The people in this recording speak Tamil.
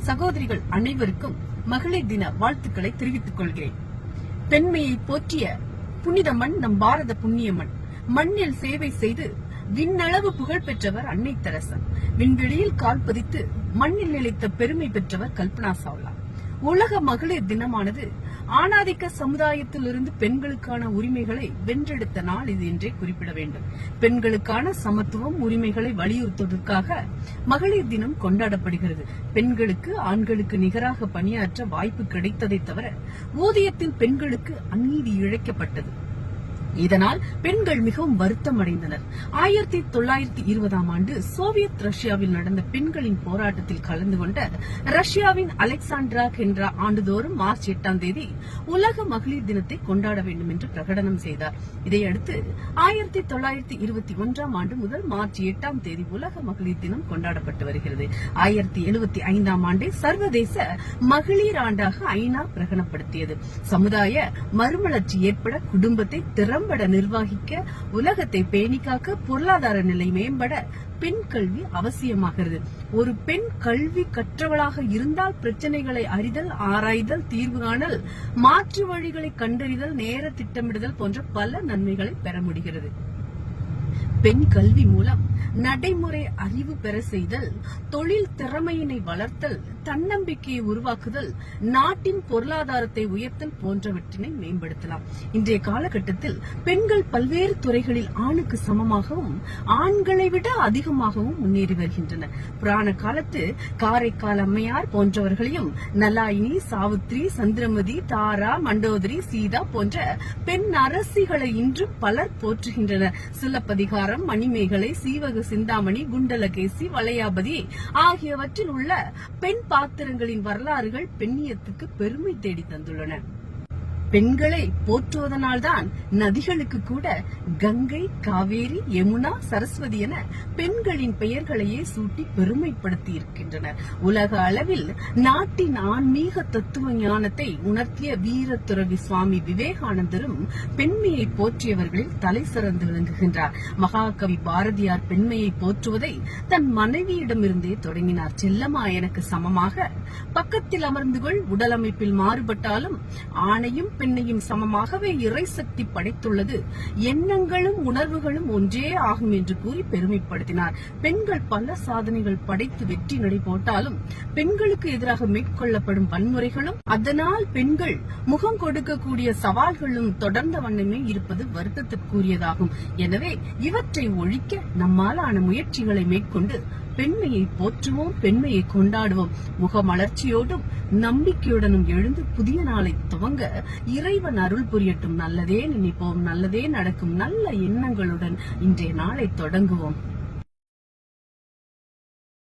சகோதரிகள் அனைவருக்கும் மகளிர் தின வாழ்த்துக்களை தெரிவித்துக் கொள்கிறேன். பெண்மையை போற்றிய புனித மண் நம் பாரத புண்ணிய மண் மண்ணில் சேவை செய்து விண்ணளவு புகழ் பெற்றவர் அன்னை தெரசன். விண்வெளியில் கால் பதித்து மண்ணில் நிலைத்த பெருமை பெற்றவர் கல்பனா சாவ்லா. உலக மகளிர் தினமானது ஆணாதிக்க சமுதாயத்திலிருந்து பெண்களுக்கான உரிமைகளை வென்றெடுத்த நாள் இது என்றே குறிப்பிட வேண்டும். பெண்களுக்கான சமத்துவம் உரிமைகளை வலியுறுத்துவதற்காக மகளிர் தினம் கொண்டாடப்படுகிறது. பெண்களுக்கு ஆண்களுக்கு நிகராக பணியாற்ற வாய்ப்பு கிடைத்ததை தவிர ஊதியத்தில் பெண்களுக்கு அநீதி இழைக்கப்பட்டது. இதனால் பெண்கள் மிகவும் வருத்தம் அடைந்தனர் ஆயிரத்தி தொள்ளாயிரத்தி இருபதாம் ஆண்டு சோவியத் ரஷ்யாவில் நடந்த பெண்களின் போராட்டத்தில் கலந்து கொண்ட ரஷ்யாவின் அலெக்சாண்ட்ரா என்ற ஆண்டுதோறும் மார்ச் எட்டாம் தேதி உலக மகளிர் தினத்தை கொண்டாட வேண்டும் என்று பிரகடனம் செய்தார். இதையடுத்து ஆயிரத்தி தொள்ளாயிரத்தி இருபத்தி ஒன்றாம் ஆண்டு முதல் மார்ச் எட்டாம் தேதி உலக மகளிர் தினம் கொண்டாடப்பட்டு வருகிறது. ஆயிரத்தி எழுபத்தி ஐந்தாம் ஆண்டை சர்வதேச மகளிர் ஆண்டாக ஐநா பிரகடனப்படுத்தியது சமுதாய மறுமலர்ச்சி ஏற்பட குடும்பத்தை திற திறம்பட நிர்வகிக்க உலகத்தை பேணிக்காக்க பொருளாதார நிலை மேம்பட பெண் கல்வி அவசியமாகிறது. ஒரு பெண் கல்வி கற்றவளாக இருந்தால் பிரச்சனைகளை அறிதல் ஆராய்தல் தீர்வு காணல் மாற்று வழிகளை கண்டறிதல் நேர திட்டமிடுதல் போன்ற பல நன்மைகளை பெற முடிகிறது. பெண் கல்வி மூலம் நடைமுறை அறிவு பெற செய்தல் தொழில் திறமையினை வளர்த்தல் தன்னம்பிக்கையை உருவாக்குதல் நாட்டின் பொருளாதாரத்தை உயர்த்தல் போன்றவற்றினை மேம்படுத்தலாம். இன்றைய காலகட்டத்தில் பெண்கள் பல்வேறு துறைகளில் ஆணுக்கு சமமாகவும் ஆண்களை விட அதிகமாகவும் முன்னேறி வருகின்றனர். புராண காலத்து காரைக்கால் அம்மையார் போன்றவர்களையும் நலாயினி சாவித்ரி சந்திரமதி தாரா மண்டோதரி சீதா போன்ற பெண் அரசிகளை இன்றும் பலர் போற்றுகின்றனர். சிலப்பதிகாரம் மணிமேகலை சீவ சீவக சிந்தாமணி குண்டலகேசி வளையாபதி ஆகியவற்றில் உள்ள பெண் பாத்திரங்களின் வரலாறுகள் பெண்ணியத்துக்கு பெருமை தேடி தந்துள்ளன. பெண்களை போற்றுவதனால்தான் நதிகளுக்கு கூட கங்கை காவேரி யமுனா சரஸ்வதி என பெண்களின் பெயர்களையே சூட்டி பெருமைப்படுத்தி இருக்கின்றனர் உலக அளவில் நாட்டின் ஆன்மீக தத்துவ ஞானத்தை உணர்த்திய வீரத்துறவி சுவாமி விவேகானந்தரும் பெண்மையை போற்றியவர்களில் தலை சிறந்து விளங்குகின்றார். மகாகவி பாரதியார் பெண்மையை போற்றுவதை தன் மனைவியிடமிருந்தே தொடங்கினார். செல்லம்மா எனக்கு சமமாக பக்கத்தில் அமர்ந்து கொள். உடல் அமைப்பில் மாறுபட்டாலும் ஆணையும் பெண்ணையும் சமமாகவே இறை சக்தி படைத்துள்ளது. எண்ணங்களும் உணர்வுகளும் ஒன்றே ஆகும் என்று கூறி பெருமைப்படுத்தினார். பெண்கள் பல சாதனைகள் படைத்து வெற்றி நடை போட்டாலும் பெண்களுக்கு எதிராக மேற்கொள்ளப்படும் வன்முறைகளும் அதனால் பெண்கள் முகம் கொடுக்கக்கூடிய சவால்களும் தொடர்ந்த வண்ணமே இருப்பது வருத்தத்திற்குரியதாகும். எனவே இவற்றை ஒழிக்க நம்மாலான முயற்சிகளை மேற்கொண்டு பெண்மையை போற்றுவோம் பெண்மையை கொண்டாடுவோம். முகமலர்ச்சியோடும் நம்பிக்கையுடனும் எழுந்து புதிய நாளை துவங்க இறைவன் அருள் புரியட்டும். நல்லதே நினைப்போம். நல்லதே நடக்கும். நல்ல எண்ணங்களுடன் இன்றைய நாளை தொடங்குவோம்.